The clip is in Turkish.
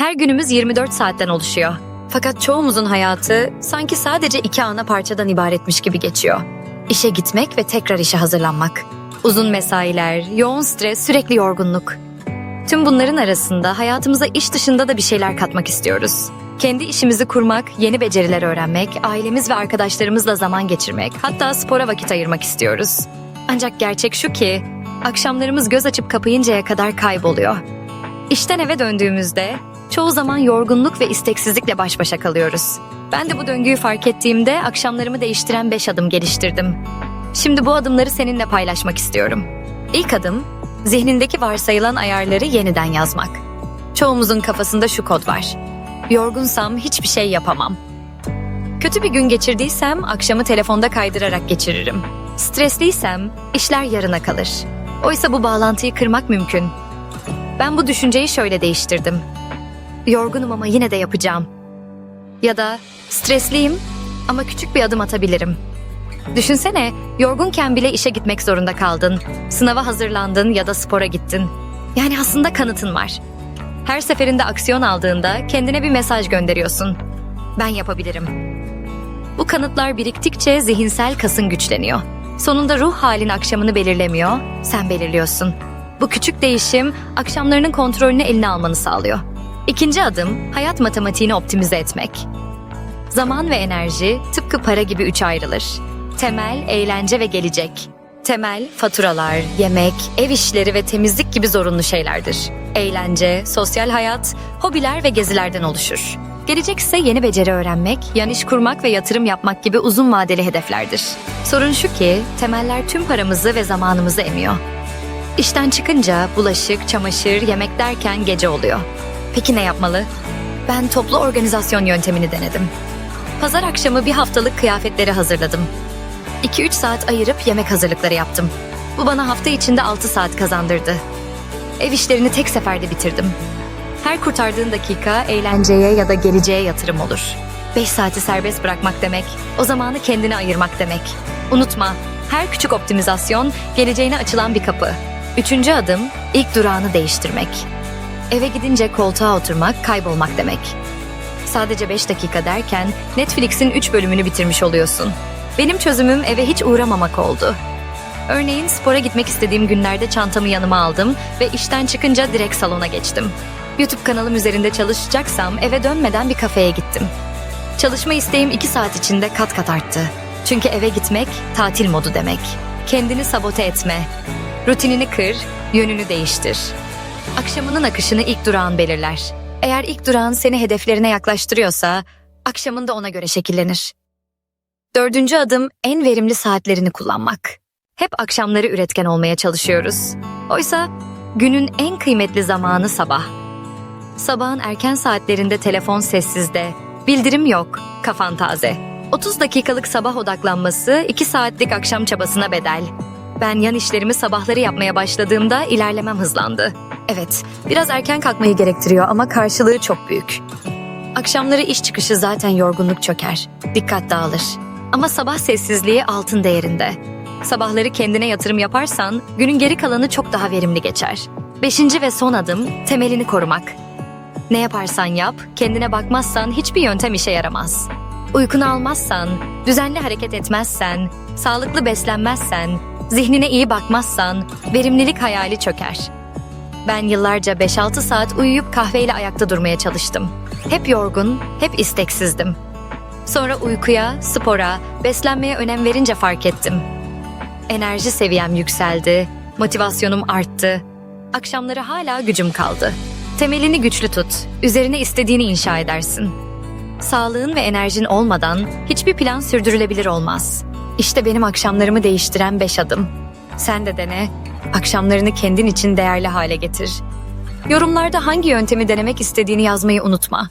Her günümüz 24 saatten oluşuyor. Fakat çoğumuzun hayatı sanki sadece iki ana parçadan ibaretmiş gibi geçiyor. İşe gitmek ve tekrar işe hazırlanmak. Uzun mesailer, yoğun stres, sürekli yorgunluk. Tüm bunların arasında hayatımıza iş dışında da bir şeyler katmak istiyoruz. Kendi işimizi kurmak, yeni beceriler öğrenmek, ailemiz ve arkadaşlarımızla zaman geçirmek, hatta spora vakit ayırmak istiyoruz. Ancak gerçek şu ki, akşamlarımız göz açıp kapayıncaya kadar kayboluyor. İşten eve döndüğümüzde çoğu zaman yorgunluk ve isteksizlikle baş başa kalıyoruz. Ben de bu döngüyü fark ettiğimde akşamlarımı değiştiren 5 adım geliştirdim. Şimdi bu adımları seninle paylaşmak istiyorum. İlk adım, zihnindeki varsayılan ayarları yeniden yazmak. Çoğumuzun kafasında şu kod var. Yorgunsam hiçbir şey yapamam. Kötü bir gün geçirdiysem akşamı telefonda kaydırarak geçiririm. Stresliysem işler yarına kalır. Oysa bu bağlantıyı kırmak mümkün. Ben bu düşünceyi şöyle değiştirdim. Yorgunum ama yine de yapacağım. Ya da stresliyim ama küçük bir adım atabilirim. Düşünsene, yorgunken bile işe gitmek zorunda kaldın. Sınava hazırlandın ya da spora gittin. Yani aslında kanıtın var. Her seferinde aksiyon aldığında kendine bir mesaj gönderiyorsun. Ben yapabilirim. Bu kanıtlar biriktikçe zihinsel kasın güçleniyor. Sonunda ruh halin akşamını belirlemiyor, sen belirliyorsun. Bu küçük değişim akşamlarının kontrolünü eline almanı sağlıyor. İkinci adım hayat matematiğini optimize etmek. Zaman ve enerji tıpkı para gibi üç ayrılır. Temel, eğlence ve gelecek. Temel, faturalar, yemek, ev işleri ve temizlik gibi zorunlu şeylerdir. Eğlence, sosyal hayat, hobiler ve gezilerden oluşur. Gelecek ise yeni beceri öğrenmek, yan iş kurmak ve yatırım yapmak gibi uzun vadeli hedeflerdir. Sorun şu ki, temeller tüm paramızı ve zamanımızı emiyor. İşten çıkınca bulaşık, çamaşır, yemek derken gece oluyor. Peki ne yapmalı? Ben toplu organizasyon yöntemini denedim. Pazar akşamı bir haftalık kıyafetleri hazırladım. 2-3 saat ayırıp yemek hazırlıkları yaptım. Bu bana hafta içinde 6 saat kazandırdı. Ev işlerini tek seferde bitirdim. Her kurtardığın dakika eğlenceye ya da geleceğe yatırım olur. 5 saati serbest bırakmak demek, o zamanı kendine ayırmak demek. Unutma, her küçük optimizasyon geleceğine açılan bir kapı. Üçüncü adım, ilk durağını değiştirmek. Eve gidince koltuğa oturmak, kaybolmak demek. Sadece 5 dakika derken Netflix'in 3 bölümünü bitirmiş oluyorsun. Benim çözümüm eve hiç uğramamak oldu. Örneğin spora gitmek istediğim günlerde çantamı yanıma aldım ve işten çıkınca direkt salona geçtim. YouTube kanalım üzerinde çalışacaksam eve dönmeden bir kafeye gittim. Çalışma isteğim 2 saat içinde kat kat arttı. Çünkü eve gitmek tatil modu demek. Kendini sabote etme. Rutinini kır, yönünü değiştir. Akşamının akışını ilk durağın belirler. Eğer ilk durağın seni hedeflerine yaklaştırıyorsa, akşamın da ona göre şekillenir. Dördüncü adım en verimli saatlerini kullanmak. Hep akşamları üretken olmaya çalışıyoruz. Oysa günün en kıymetli zamanı sabah. Sabahın erken saatlerinde telefon sessizde, bildirim yok, kafan taze. 30 dakikalık sabah odaklanması 2 saatlik akşam çabasına bedel. Ben yan işlerimi sabahları yapmaya başladığımda ilerlemem hızlandı. Evet, biraz erken kalkmayı gerektiriyor ama karşılığı çok büyük. Akşamları iş çıkışı zaten yorgunluk çöker, dikkat dağılır. Ama sabah sessizliği altın değerinde. Sabahları kendine yatırım yaparsan günün geri kalanı çok daha verimli geçer. Beşinci ve son adım temelini korumak. Ne yaparsan yap, kendine bakmazsan hiçbir yöntem işe yaramaz. Uykunu almazsan, düzenli hareket etmezsen, sağlıklı beslenmezsen, zihnine iyi bakmazsan verimlilik hayali çöker. Ben yıllarca 5-6 saat uyuyup kahveyle ayakta durmaya çalıştım. Hep yorgun, hep isteksizdim. Sonra uykuya, spora, beslenmeye önem verince fark ettim. Enerji seviyem yükseldi, motivasyonum arttı. Akşamları hala gücüm kaldı. Temelini güçlü tut, üzerine istediğini inşa edersin. Sağlığın ve enerjin olmadan hiçbir plan sürdürülebilir olmaz. İşte benim akşamlarımı değiştiren beş adım. Sen de dene, akşamlarını kendin için değerli hale getir. Yorumlarda hangi yöntemi denemek istediğini yazmayı unutma.